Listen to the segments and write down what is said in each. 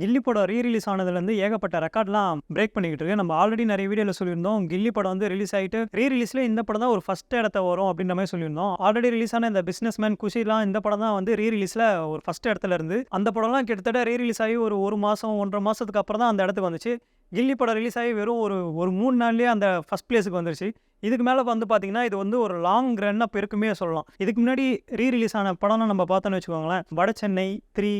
கில்லி படம் re release ஆனதுலேருந்து ஏகப்பட்ட ரெக்கார்ட்லாம் break பண்ணிக்கிட்டு இருக்கு. நம்ம ஆல்ரெடி நிறைய வீடியோவில் சொல்லியிருந்தோம் கில்லி படம் வந்து ரிலீஸ் ஆகிட்டு ரீ ரிலீஸில் இந்த படம் தான் ஒரு ஃபஸ்ட் இடத்த வரும் அப்படின்ற மாதிரி சொல்லியிருந்தோம். ஆல்ரெடி ரிலீஸ் ஆன இந்த பிஸ்னஸ் மேன் குஷிலாம் இந்த படம் தான் வந்து ரீ ரிலீஸில் ஒரு ஃபஸ்ட் இடத்துல இருந்து அந்த படம்லாம் கிட்டத்தட்ட ரீ ரிலீஸ் ஆகி ஒரு ஒரு மாதம் ஒன்றரை மாதத்துக்கு அப்புறம் தான் அந்த இடத்துக்கு வந்துச்சு. கில்லி படம் ரிலீஸ் ஆகி வெறும் ஒரு ஒரு மூணு நாள்லேயே அந்த ஃபஸ்ட் பிளேஸுக்கு வந்துருச்சு. இதுக்கு மேலே வந்து பார்த்தீங்கன்னா இது வந்து ஒரு லாங் ரன்னாக பெருக்குமே சொல்லலாம். இதுக்கு முன்னாடி ரீ ரிலீஸ் ஆன படம்னு நம்ம பார்த்தோன்னு வச்சுக்கோங்களேன். வட சென்னை த்ரீ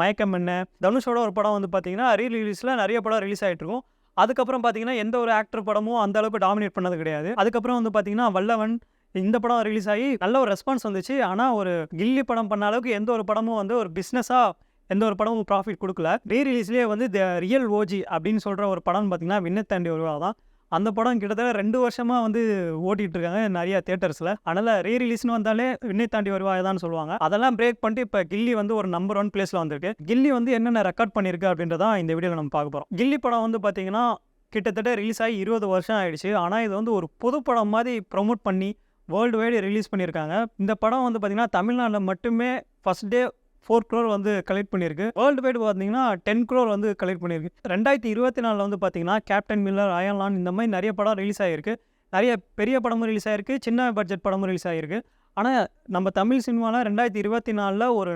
மயக்கம் என்ன? தனுஷோட ஒரு படம் வந்து பார்த்தீங்கன்னா ரீ ரிலீஸில் நிறைய படம் ரிலீஸ் ஆகிட்டு இருக்கும் அதுக்கப்புறம் பார்த்தீங்கன்னா எந்த ஒரு ஆக்டர் படமும் அந்த அளவுக்கு டாமினேட் பண்ணது கிடையாது. அதுக்கப்புறம் வந்து பார்த்தீங்கன்னா வல்லவன் இந்த படம் ரிலீஸ் ஆகி நல்ல ஒரு ரெஸ்பான்ஸ் வந்துச்சு. ஆனால் ஒரு கில்லி படம் பண்ண அளவுக்கு எந்த ஒரு படமும் வந்து ஒரு பிஸ்னஸாக எந்த ஒரு படமும் ப்ராஃபிட் கொடுக்கல. ரீ ரிலீஸ்லேயே வந்து த ரியல் ஓஜி அப்படின்னு சொல்கிற ஒரு படம் பார்த்தீங்கன்னா விண்ணத்தாண்டி ஒருவா தான். அந்த படம் கிட்டத்தட்ட ரெண்டு வருஷமாக வந்து ஓட்டிகிட்டு இருக்காங்க நிறைய தேட்டர்ஸில் அதனால் ரீ ரிலீஸ்னு வந்தாலே விண்ணை தாண்டி வருவாய்தான் சொல்லுவாங்க. அதெல்லாம் பிரேக் பண்ணிட்டு இப்போ கில்லி வந்து ஒரு நம்பர் ஒன் பிளேஸில் வந்திருக்கு. கில்லி வந்து என்னென்ன ரெக்கார்ட் பண்ணியிருக்கு அப்படின்றதான் இந்த வீடியோவில் நம்ம பார்க்க போகிறோம் கில்லி படம் வந்து பார்த்தீங்கன்னா கிட்டத்தட்ட ரிலீஸ் ஆகி இருபது வருஷம் ஆயிடுச்சு. ஆனால் இது வந்து ஒரு புது படம் மாதிரி ப்ரொமோட் பண்ணி வேர்ல்டு வைடு ரிலீஸ் பண்ணியிருக்காங்க. இந்த படம் வந்து பார்த்திங்கன்னா தமிழ்நாட்டில் மட்டுமே ஃபஸ்ட் டே ஃபோர் க்ரோர் வந்து கலெக்ட் பண்ணியிருக்கு. வேர்ல்டு வைடு பார்த்தீங்கன்னா டென் க்ரோர் வந்து கலெக்ட் பண்ணியிருக்கு. ரெண்டாயிரத்தி இருபத்தி நாலில் வந்து பார்த்தீங்கன்னா கேப்டன் மில்லர் அயன்லான் இந்த மாதிரி நிறைய படம் ரிலீஸ் ஆகிருக்கு நிறைய பெரிய படமும் ரிலீஸ் ஆகிருக்கு சின்ன பட்ஜெட் படமும் ரிலீஸ் ஆகிருக்கு ஆனால் நம்ம தமிழ் சினிமாவில் ரெண்டாயிரத்தி இருபத்தி நாலில் ஒரு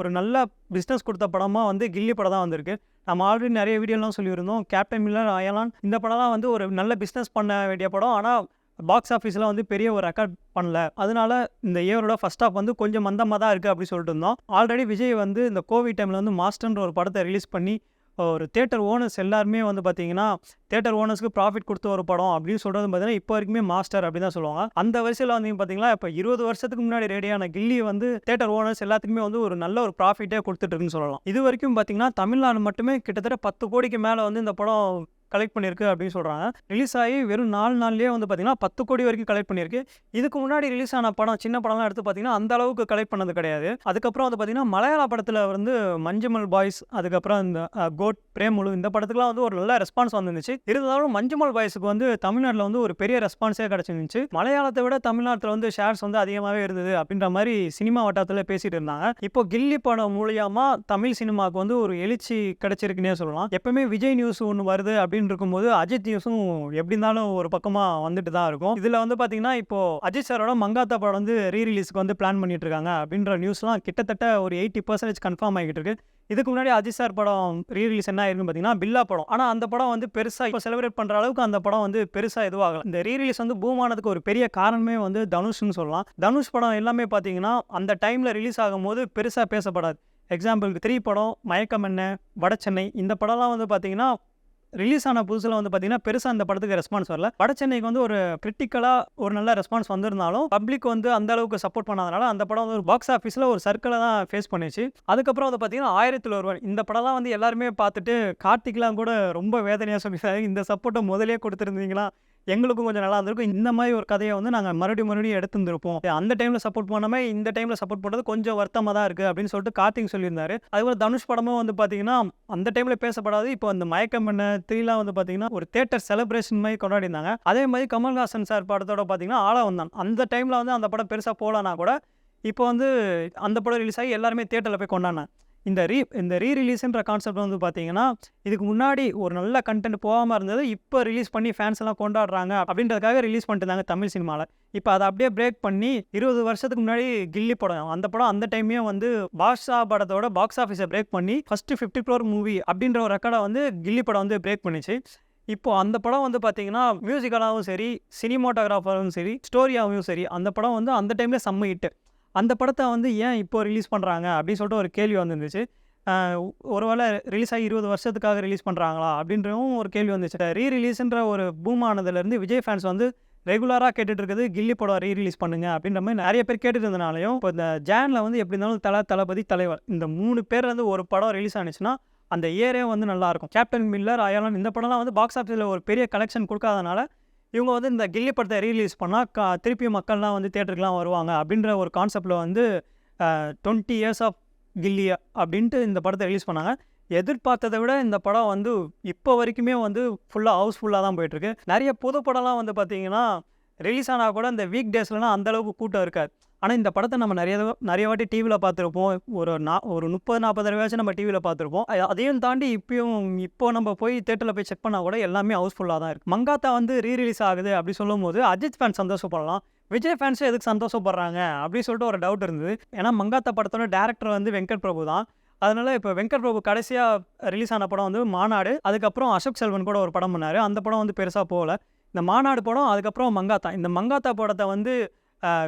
ஒரு நல்ல பிஸ்னஸ் கொடுத்த படமாக வந்து கில்லி படம் தான் வந்திருக்கு. நம்ம ஆல்ரெடி நிறைய வீடியோலாம் சொல்லியிருந்தோம். கேப்டன் மில்லர் அயலான் இந்த படம்லாம் வந்து ஒரு நல்ல பிஸ்னஸ் பண்ண வேண்டிய படம். ஆனால் பாக்ஸ் ஆஃபீஸில் வந்து பெரிய ஒரு ரெக்கார்ட் பண்ணல. அதனால இந்த இயரோட ஃபர்ஸ்ட் ஆஃப் வந்து கொஞ்சம் மந்தமாக தான் இருக்குது அப்படி சொல்லிட்டு இருந்தோம். ஆல்ரெடி விஜய் வந்து இந்த கோவிட் டைமில் வந்து மாஸ்டர்ன்ற ஒரு படத்தை ரிலீஸ் பண்ணி ஒரு தேட்டர் ஓனர்ஸ் எல்லாருமே வந்து பார்த்தீங்கன்னா தேட்டர் ஓனர்ஸ்க்கு ப்ராஃபிட் கொடுத்த ஒரு படம் அப்படின்னு சொல்கிறது பார்த்தீங்கன்னா இப்போ வரைக்குமே மாஸ்டர் அப்படின்னு தான் சொல்லுவாங்க. அந்த வரிசையில் வந்து பார்த்தீங்கன்னா இப்போ இருபது வருஷத்துக்கு முன்னாடி ரெடியான கில்லி வந்து தேட்டர் ஓனர்ஸ் எல்லாத்துக்குமே வந்து ஒரு நல்ல ஒரு ப்ராஃபிட்டே கொடுத்துட்டு இருக்குன்னு சொல்லலாம். இது வரைக்கும் பார்த்தீங்கன்னா தமிழ்நாடு மட்டுமே கிட்டத்தட்ட பத்து கோடிக்கு மேலே வந்து இந்த படம் கலெக்ட் பண்ணியிருக்கு அப்படின்னு சொல்கிறாங்க ரிலீஸ் ஆகி வெறும் நாலு நாள்லேயே வந்து பார்த்தீங்கன்னா பத்து கோடி வரைக்கும் கலெக்ட் பண்ணியிருக்கு. இதுக்கு முன்னாடி ரிலீஸ் ஆன படம் சின்ன படம்லாம் எடுத்து பார்த்தீங்கன்னா அந்த அளவுக்கு கலெக்ட் பண்ணது கிடையாது. அதுக்கப்புறம் வந்து பார்த்தீங்கன்னா மலையாள படத்தில் வந்து மஞ்சுமல் பாய்ஸ் அதுக்கப்புறம் இந்த கோட் பிரேமுலு இந்த படத்துக்குலாம் வந்து ஒரு நல்ல ரெஸ்பான்ஸ் வந்துருந்துச்சு. இருந்தாலும் மஞ்சுமல் பாய்ஸுக்கு வந்து தமிழ்நாட்டில் வந்து ஒரு பெரிய ரெஸ்பான்ஸே கிடச்சிருந்துச்சு. மலையாளத்தை விட தமிழ்நாட்டில் வந்து ஷேர்ஸ் வந்து அதிகமாகவே இருந்தது அப்படின்ற மாதிரி சினிமா வட்டாரத்தில் பேசிட்டு இருந்தாங்க. இப்போ கில்லி படம் மூலியமாக தமிழ் சினிமாவுக்கு வந்து ஒரு எழுச்சி கிடச்சிருக்குன்னே சொல்லலாம். எப்பவுமே விஜய் நியூஸ் ஒன்று வருது அப்படின்னு இருக்கும்போது அஜித் நியூஸும் எப்படி இருந்தாலும் ஒரு பக்கமாக வந்துட்டு தான் இருக்கும். இதில் வந்து பார்த்தீங்கன்னா இப்போ அஜித் சாரோட மங்காத்தா படம் வந்து ரீ ரிலீஸ்க்கு வந்து பிளான் பண்ணிட்டு இருக்காங்க அப்படின்ற நியூஸ்லாம் கிட்டத்தட்ட ஒரு எயிட்டி பர்சன்டேஜ் கன்ஃபார்ம் ஆகிட்டு இருக்கு இதுக்கு முன்னாடி அஜித் சார் படம் ரீ ரிலீஸ் என்ன ஆயிருக்குன்னு பார்த்தீங்கன்னா பில்லா படம். ஆனால் அந்த படம் வந்து பெருசாக இப்போ செலிப்ரேட் பண்ணுற அளவுக்கு அந்த படம் வந்து பெருசாக எதுவாகல இந்த ரீ ரிலீஸ் வந்து பூமானதுக்கு ஒரு பெரிய காரணமே வந்து தனுஷ்னு சொல்லலாம். தனுஷ் படம் எல்லாமே பார்த்தீங்கன்னா அந்த டைமில் ரிலீஸ் ஆகும்போது பெருசாக பேசப்படாது. எக்ஸாம்பிளுக்கு த்ரீ படம் மயக்கம் என்ன வட சென்னை இந்த படம்லாம் வந்து பார்த்தீங்கன்னா ரிலீஸ் ஆன புதுசில் வந்து பார்த்தீங்கன்னா பெருசாக அந்த படத்துக்கு ரெஸ்பான்ஸ் வரல. வட சென்னைக்கு வந்து ஒரு கிரிட்டிக்கலாக ஒரு நல்ல ரெஸ்பான்ஸ் வந்திருந்தாலும் பப்ளிக் வந்து அந்த அளவுக்கு சப்போர்ட் பண்ணாதனால அந்த படம் வந்து ஒரு பாக்ஸ் ஆஃபீஸில் ஒரு சர்க்கிளை தான் ஃபேஸ் பண்ணிச்சு. அதுக்கப்புறம் வந்து பார்த்தீங்கன்னா ஆயிரத்தில் ஒருவன் இந்த படம்லாம் வந்து எல்லாருமே பார்த்துட்டு கார்த்திக்லாம் கூட ரொம்ப வேதனையாக சொல்லி இந்த சப்போர்ட்டை முதலே கொடுத்துருந்தீங்களா? எங்களுக்கும் கொஞ்சம் நல்லா இருந்திருக்கும். இந்த மாதிரி ஒரு கதையை வந்து நாங்கள் மறுபடியும் மறுபடியும் எடுத்துருந்துருப்போம். அந்த டைமில் சப்போர்ட் பண்ணாமல் இந்த டைமில் சப்போர்ட் பண்ணுறது கொஞ்சம் வருத்தமாக தான் இருக்குது அப்படின்னு சொல்லிட்டு கார்த்திக் சொல்லியிருந்தாரு. அதுபோல் தனுஷ் படமும் வந்து பார்த்தீங்கன்னா அந்த டைமில் பேசப்படாது. இப்போ அந்த மயக்கம் பண்ண த்ரீலாம் வந்து பார்த்தீங்கன்னா ஒரு தேட்டர் செலிப்ரேஷன் மாதிரி கொண்டாடிருந்தாங்க அதே மாதிரி கமல்ஹாசன் சார் படத்தோட பார்த்தீங்கன்னா ஆளா வந்தான் அந்த டைமில் வந்து அந்த படம் பெருசாக போகலான்னா கூட இப்போ வந்து அந்த படம் ரிலீஸ் ஆகி எல்லாருமே தேட்டரில் போய் கொண்டாடினேன் இந்த ரீ இந்த ரீ ரிலீஸுன்ற கான்செப்ட் வந்து பார்த்தீங்கன்னா இதுக்கு முன்னாடி ஒரு நல்ல கண்டென்ட் போகாமல் இருந்தது இப்போ ரிலீஸ் பண்ணி ஃபேன்ஸ் எல்லாம் கொண்டாடுறாங்க அப்படின்றதுக்காக ரிலீஸ் பண்ணிட்டு தமிழ் சினிமாவில் இப்போ அதை அப்படியே பிரேக் பண்ணி இருபது வருஷத்துக்கு முன்னாடி கில்லி படம் அந்த படம் அந்த டைமே வந்து பாஷா படத்தோட பாக்ஸ் ஆஃபீஸை பிரேக் பண்ணி ஃபஸ்ட்டு ஃபிஃப்டி க்ரோர் மூவி அப்படின்ற ஒரு ரெக்கார்டை வந்து கில்லி படம் வந்து பிரேக் பண்ணிச்சு. இப்போ அந்த படம் வந்து பார்த்தீங்கன்னா மியூசிக்கலாகவும் சரி சினிமாட்டோகிராஃபரும் சரி ஸ்டோரியாகவும் சரி அந்த படம் வந்து அந்த டைமில் செம்ம ஹிட்டு அந்த படத்தை வந்து ஏன் இப்போ ரிலீஸ் பண்ணுறாங்க அப்படின்னு சொல்லிட்டு ஒரு கேள்வி வந்துருந்துச்சு. ஒருவேளை ரிலீஸ் ஆகி இருபது வருஷத்துக்காக ரிலீஸ் பண்ணுறாங்களா அப்படின்றவும் ஒரு கேள்வி வந்துச்சு. ரீ ரிலீஸ்ன்ற ஒரு பூம் ஆனதுலேருந்து விஜய் ஃபேன்ஸ் வந்து ரெகுலராக கேட்டுட்டு இருக்குது கில்லி படம் ரீ ரிலீஸ் பண்ணுங்க அப்படின்ற மாதிரி நிறைய பேர் கேட்டுட்டு இருந்தனாலையும் இப்போ இந்த ஜானில் வந்து எப்படி இருந்தாலும் தலை தளபதி தலைவர் இந்த மூணு பேர் வந்து ஒரு படம் ரிலீஸ் ஆனிச்சுன்னா அந்த இயரே வந்து நல்லாயிருக்கும் கேப்டன் மில்லர் அயலான் இந்த படம்லாம் வந்து பாக்ஸ் ஆஃபீஸில் ஒரு பெரிய கலெக்ஷன் கொடுக்காதனால இவங்க வந்து இந்த கில்லி படத்தை ரீலீஸ் பண்ணால் கா திருப்பி மக்கள்லாம் வந்து தேட்டருக்குலாம் வருவாங்க அப்படின்ற ஒரு கான்செப்டில் வந்து டுவெண்ட்டி இயர்ஸ் ஆஃப் கில்லி அப்படின்ட்டு இந்த படத்தை ரிலீஸ் பண்ணாங்க. எதிர்பார்த்ததை விட இந்த படம் வந்து இப்போ வரைக்குமே வந்து ஃபுல்லாக ஹவுஸ்ஃபுல்லாக தான் போயிட்டுருக்கு. நிறைய புது படம்லாம் வந்து பார்த்திங்கன்னா ரிலீஸ் ஆனால் கூட இந்த வீக் டேஸ்லலாம் அந்த அளவுக்கு கூட்டம் இருக்காது. ஆனால் இந்த படத்தை நம்ம நிறைய நிறைய வாட்டி டிவியில் பார்த்துருப்போம். ஒரு நா ஒரு முப்பது நாற்பது தடவையாச்சும் நம்ம டிவியில் பார்த்துருப்போம். அதையும் தாண்டி இப்பயும் இப்போ நம்ம போய் தேட்டரில் போய் செக் பண்ணால் கூட எல்லாமே ஹவுஸ்ஃபுல்லாக தான் இருக்குது மங்காத்தா வந்து ரீ ரிலீஸ் ஆகுது அப்படி சொல்லும் போது அஜித் ஃபேன் சந்தோஷப்படலாம். விஜய் ஃபேன்ஸும் எதுக்கு சந்தோஷப்படுறாங்க? அப்படின்னு சொல்லிட்டு ஒரு டவுட் இருந்தது. ஏன்னா மங்காத்தா படத்தோட டேரக்டர் வந்து வெங்கட் பிரபு தான். அதனால இப்போ வெங்கட் பிரபு கடைசியாக ரிலீஸ் ஆன படம் வந்து மாநாடு. அதுக்கப்புறம் அசோக் செல்வன் கூட ஒரு படம் பண்ணார். அந்த படம் வந்து பெருசாக போகல. இந்த மாநாடு படம் அதுக்கப்புறம் மங்காத்தா. இந்த மங்காத்தா படத்தை வந்து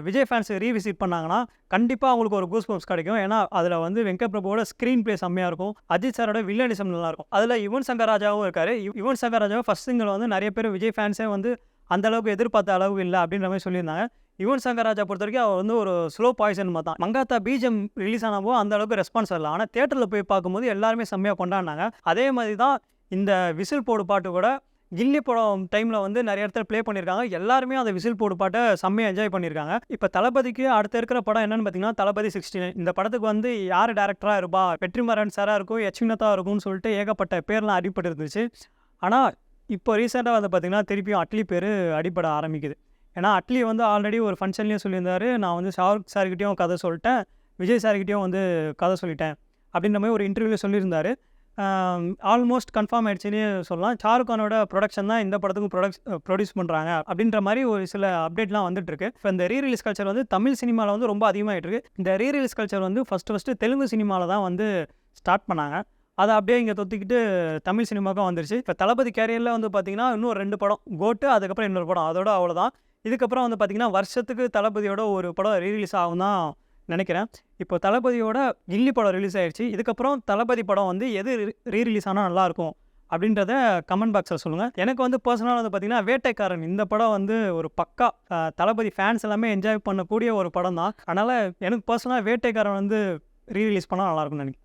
விஜய் ஃபேன்ஸ் ரீவிசிட் பண்ணாங்கன்னா கண்டிப்பாக அவங்களுக்கு ஒரு கூஸ் பம்ப்ஸ் கிடைக்கும். ஏன்னா அதில் வந்து வெங்கட் பிரபுவோட ஸ்க்ரீன் ப்ளே செம்மையாக இருக்கும். அஜித் சாரோட வில்லனிசம் நல்லாயிருக்கும் அதில் யுவன் சங்கர் ராஜாவும் இருக்கார். யு- யுவன் சங்கர் ராஜாவும் ஃபஸ்ட் சிங்கில் வந்து நிறைய பேர் விஜய் ஃபேன்ஸே வந்து அந்த அளவுக்கு எதிர்பார்த்த அளவு இல்லை அப்படின்ற மாதிரி சொல்லியிருந்தாங்க. யுவன் சங்கர் ராஜா பொறுத்த வரைக்கும் அவர் வந்து ஒரு ஸ்லோ பாய்சன் மாதிரி தான். மங்காத்தா பீஜம் ரிலீஸ் ஆனப்போ அந்த அளவுக்கு ரெஸ்பான்ஸ் வரல. ஆனால் தேட்டரில் போய் பார்க்கும்போது எல்லாருமே செம்மையாக கொண்டாடினாங்க. அதே மாதிரி தான் இந்த விசில் போடு பாட்டு கூட கில்லி படம் டைமில் வந்து நிறைய இடத்துல ப்ளே பண்ணியிருக்காங்க. எல்லாருமே அந்த விசில் போடு பாட்டை செம்மையாக என்ஜாய் பண்ணியிருக்காங்க. இப்போ தளபதிக்கு அடுத்த இருக்கிற படம் என்னென்னு பார்த்தீங்கன்னா தளபதி சிக்ஸ்டி இந்த படத்துக்கு வந்து யார் டேரக்டராக இருப்பா? வெற்றிமாறன் சாராக இருக்கும் யட்சினதா இருக்கும்னு சொல்லிட்டு ஏகப்பட்ட பேர்லாம் அடிபட்டு இருந்துச்சு ஆனால் இப்போ ரீசெண்டாக வந்து பார்த்திங்கன்னா திருப்பியும் அட்லி பேர் அடிபட ஆரம்பிக்குது. ஏன்னா அட்லி வந்து ஆல்ரெடி ஒரு ஃபங்க்ஷன்லேயும் சொல்லியிருந்தாரு. நான் வந்து ஷாருக் சார்கிட்டையும் கதை சொல்லிட்டேன். விஜய் சார்கிட்டையும் வந்து கதை சொல்லிட்டேன். அப்படின்ற மாதிரி ஒரு இன்டர்வியூவில் சொல்லியிருந்தாரு. ஆல்மோஸ்ட் கன்ஃபார்ம் ஆயிடுச்சுன்னு சொல்லலாம். ஷாருக்கானோட ப்ரொடக்ஷன் தான் இந்த படத்துக்கும் ப்ரொடக்ஸ் ப்ரொடியூஸ் பண்ணுறாங்க அப்படின்ற மாதிரி ஒரு சில அப்டேட்லாம் வந்துட்டு இருக்கு இப்போ இந்த ரீ ரிலீஸ் கல்ச்சர் வந்து தமிழ் சினிமாவில் வந்து ரொம்ப அதிகமாகிட்டு இருக்கு இந்த ரீ ரிலீஸ் கல்ச்சர் வந்து ஃபஸ்ட்டு ஃபஸ்ட்டு தெலுங்கு சினிமாவில் தான் வந்து ஸ்டார்ட் பண்ணாங்க. அதை அப்படியே இங்கே தொத்திக்கிட்டு தமிழ் சினிமாவுக்கும் வந்துருச்சு. இப்போ தளபதி கேரியரில் வந்து பார்த்தீங்கன்னா இன்னும் ரெண்டு படம் கோட்டு அதுக்கப்புறம் இன்னொரு படம் அதோட அவ்வளோதான் இதுக்கப்புறம் வந்து பார்த்தீங்கன்னா வருஷத்துக்கு தளபதியோட ஒரு படம் ரீரிலீஸ் ஆகும் தான் நினைக்கிறேன். இப்போ தளபதியோட கில்லி படம் ரிலீஸ் ஆயிடுச்சு இதுக்கப்புறம் தளபதி படம் வந்து எது ரீ ரிலீஸ் ஆனால் நல்லாயிருக்கும் அப்படின்றத கமெண்ட் பாக்ஸில் சொல்லுங்கள் எனக்கு வந்து பர்சனலாக வந்து பார்த்தீங்கன்னா வேட்டைக்காரன் இந்த படம் வந்து ஒரு பக்கா தளபதி ஃபேன்ஸ் எல்லாமே என்ஜாய் பண்ணக்கூடிய ஒரு படம் தான் அதனால் எனக்கு பர்சனலாக வேட்டைக்காரன் வந்து ரீ ரிலீஸ் பண்ணால் நல்லாயிருக்கும்னு நினைக்கிறேன்.